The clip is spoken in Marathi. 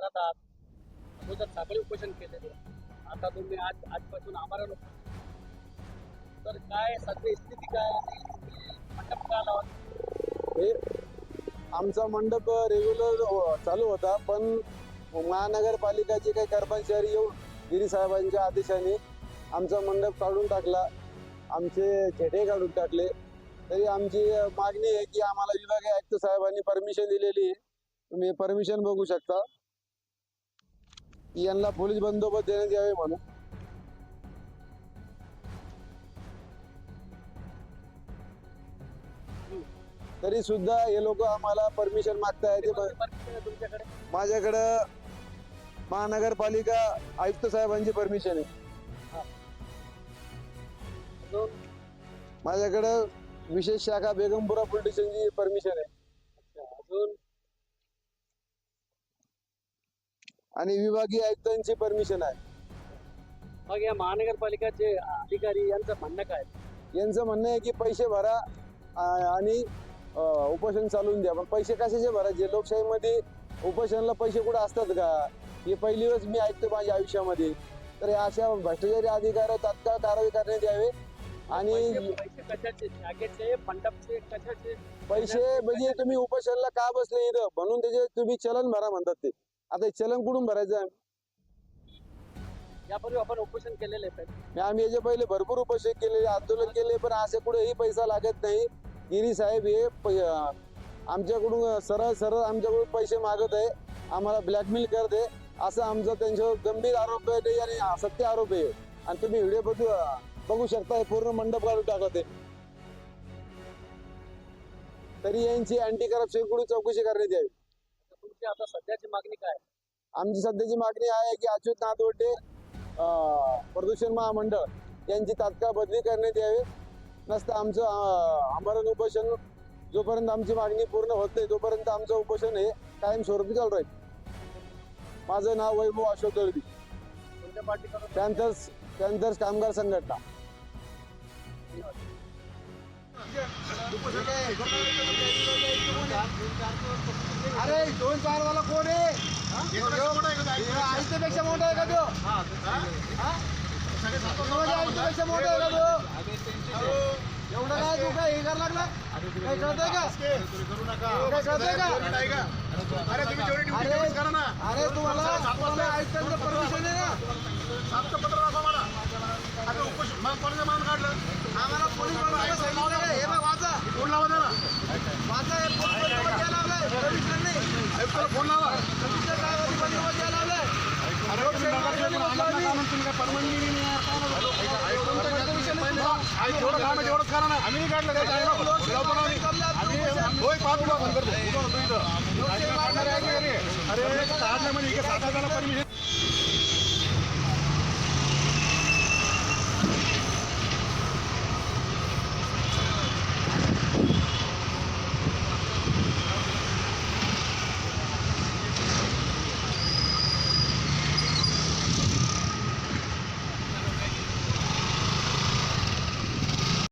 करत आहात अगोदर साखळी उपोषण केलेले आता तुम्ही आज आजपासून आम्हाला नको तर काय सध्या स्थिती काय मंडप का आला? हे आमचा मंडप रेग्युलर चालू होता पण महानगरपालिकाचे काही कर्मचारी येऊन गिरी साहेबांच्या आदेशाने आमचा मंडप काढून टाकला. आमचे छेटे काढून टाकले. तरी आमची मागणी आहे की आम्हाला विभागीय आयुक्त साहेबांनी परमिशन दिलेली आहे. तुम्ही परमिशन बघू शकता. यांना पोलीस बंदोबस्त देण्यात यावे म्हणून. तरी सुद्धा हे लोक आम्हाला परमिशन मागताय ते ब- परमिशन आहे तुमच्याकडे? माझ्याकडं महानगरपालिका आयुक्त साहेबांची परमिशन आहे. माझ्याकडं विशेष शाखा बेगमपुरा पोलीस स्टेशनची परमिशन आहे. अजून? आणि विभागीय आयुक्तांची परमिशन आहे. मग या महानगरपालिकाचे अधिकारी यांचं म्हणणं काय? यांचं म्हणणं आहे की पैसे भरा आ- आणि अ, उपोषण चालवून द्या. पण पैसे कशाचे भरायचे? लोकशाहीमध्ये उपोषणाला पैसे कुठे असतात का? ही पहिली वेळेस मी ऐकतो माझ्या आयुष्यामध्ये. तर या अशा भ्रष्टाचारी अधिकार तात्काळ कारवाई करण्यात यावे. आणि पैसे पैसे कशाचे? जागेचे मंडपचे कशाचे? पैसे म्हणजे तुम्ही उपोषणाला का बसले इथं? म्हणून त्याचे तुम्ही चलन भरा म्हणतात ते. आता हे चलन कुठून भरायचं आहे? यापूर्वी आपण उपोषण केलेले आहेत. आम्ही याच्या पहिले भरपूर उपोषण केले आंदोलन केले पण असे कुठेही पैसा लागत नाही. गिरी साहेब हे प- अं, आमच्याकडून सरळ सरळ आमच्याकडून पैसे मागत आहे. आम्हाला ब्लॅकमेल करत आहे. असं आमचं त्यांच्यावर गंभीर आरोप आहे आणि सत्य आरोप आहे. आणि तुम्ही व्हिडिओ बघू बघू शकता हे पूर्ण मंडप काढून टाकत आहे. तरी यांची अँटी करप्शनकडून चौकशी करण्यात यावी? तुमची आता सध्याची मागणी काय? आहे? आमची सध्याची मागणी आहे की अच्युत अं, प्रदूषण महामंडळ यांची तात्काळ बदली करण्यात यावी. नसतं आमचं आमरण उपोषण जोपर्यंत आमची मागणी पूर्ण होत नाही तोपर्यंत आमचं उपोषण हे कायमस्वरूपी चालू राहील. माझं नाव वैभव अशोक दळवी. पॅन्थर्स पॅन्थर्स कामगार संघटना. अरे दोन चार वाला कोण आहे? आयुष्यापेक्षा मोठा आहे का तो? आयुष्यापेक्षा मोठा आहे का तो? एवढं काय तू काय हे करायला लागला? काय कळतंय का? काय कळतंय का अरे तुम्ही जेवढी ड्युटी अरे तेवढीच करा ना. अरे तुम्हाला तुम्हाला आयुक्तांचं परमिशन आहे ना? सातचं पत्र दाखवा मला. आता उपोषण मग कोणाचं मान काढलं? आम्हाला पोलीस सांगितलं? हे बघ वाचा. फोन लावा त्याला वाचा हे द्यायला लावलाय आयुक्ताला फोन लावा. द्यायला लावलाय जेवढं काम तेवढंच करा ना आम्ही काढलं होय आहे की अरे? म्हणजे इकडे सात हजाराला परमिशन